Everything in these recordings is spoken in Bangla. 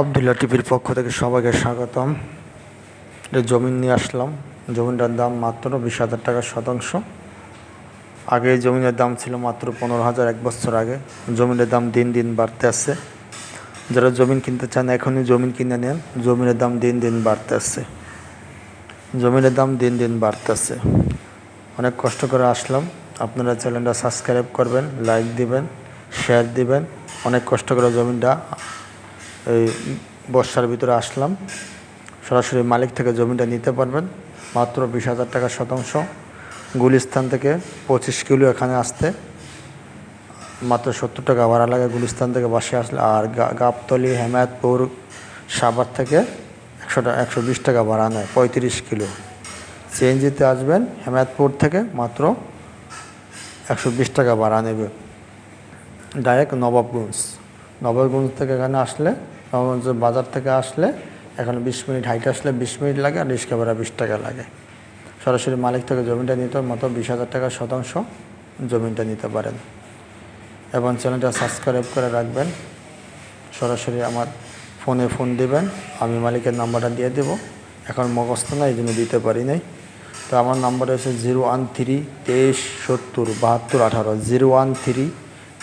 আবদুল্লা টিভির পক্ষ থেকে সবাইকে স্বাগতম। জমিন নিয়ে আসলাম। জমিনটার দাম মাত্র বিশ হাজার টাকা শতাংশ। আগে জমিনের দাম ছিল মাত্র পনেরো হাজার এক বছর আগে। জমিনের দাম দিন দিন বাড়তে আসছে যারা জমিন কিনতে চান, এখনই জমিন কিনে নেন। জমিনের দাম দিন দিন বাড়তে আসছে জমিনের দাম দিন দিন বাড়তেছে অনেক কষ্ট করে আসলাম। আপনারা চ্যানেলটা সাবস্ক্রাইব করবেন, লাইক দিবেন, শেয়ার দিবেন। অনেক কষ্ট করে জমিনটা এই বর্ষার ভিতরে আসলাম। সরাসরি মালিক থেকে জমিটা নিতে পারবেন। মাত্র বিশ হাজার টাকা শতাংশ। গুলিস্তান থেকে পঁচিশ কিলো এখানে আসতে। মাত্র সত্তর টাকা ভাড়া লাগে গুলিস্তান থেকে বাসে আসলে। আর গাবতলি, হেমায়তপুর, সাভার থেকে একশো টাকা একশো বিশ টাকা ভাড়া নেয়, পঁয়ত্রিশ কিলো। সিএনজিতে আসবেন, হেমায়তপুর থেকে মাত্র একশো বিশ টাকা ভাড়া নেবে। ডাইরেক্ট নবাবগঞ্জ। নবাবগঞ্জ থেকে এখানে আসলে বাজার থেকে আসলে এখন বিশ মিনিট হাইটে আসলে বিশ মিনিট লাগে আর রিক্সা ভাড়া বিশ টাকা লাগে। সরাসরি মালিক থেকে জমিটা নিতে মাত্র বিশ হাজার টাকা শতাংশ জমিটা নিতে পারেন। এবং চ্যানেলটা সাবস্ক্রাইব করে রাখবেন। সরাসরি আমার ফোনে ফোন দিবেন, আমি মালিকের নাম্বারটা দিয়ে দেব। এখন মুখস্থ না এই জন্য দিতে পারি নাই। তো আমার নাম্বার হচ্ছে জিরো ওয়ান থ্রি তেইশ সত্তর বাহাত্তর আঠারো, জিরো ওয়ান থ্রি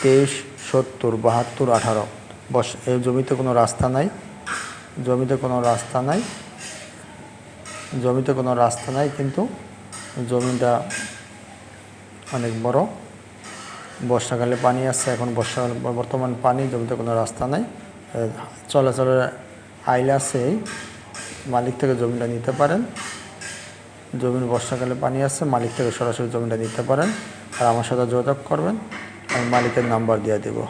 তেইশ সত্তর বাহাত্তর আঠারো। বস, এই জমিতে কোনো রাস্তা নাই। জমিতে কোনো রাস্তা নাই। জমিতে কোনো রাস্তা নাই, কিন্তু জমিটা অনেক বড়। বর্ষাকালে পানি আসছে এখন বর্ষাকালে, বর্তমান পানি, জমিতে কোনো রাস্তা নাই। চলাচলের আইল আছে মালিক থেকে জমিটা নিতে পারেন। জমির বর্ষাকালে পানি আসছে মালিক থেকে সরাসরি জমিটা নিতে পারেন। আর আমার সাথে যোগাযোগ করবেন, আমি মালিকের নাম্বার দিয়ে দেবো।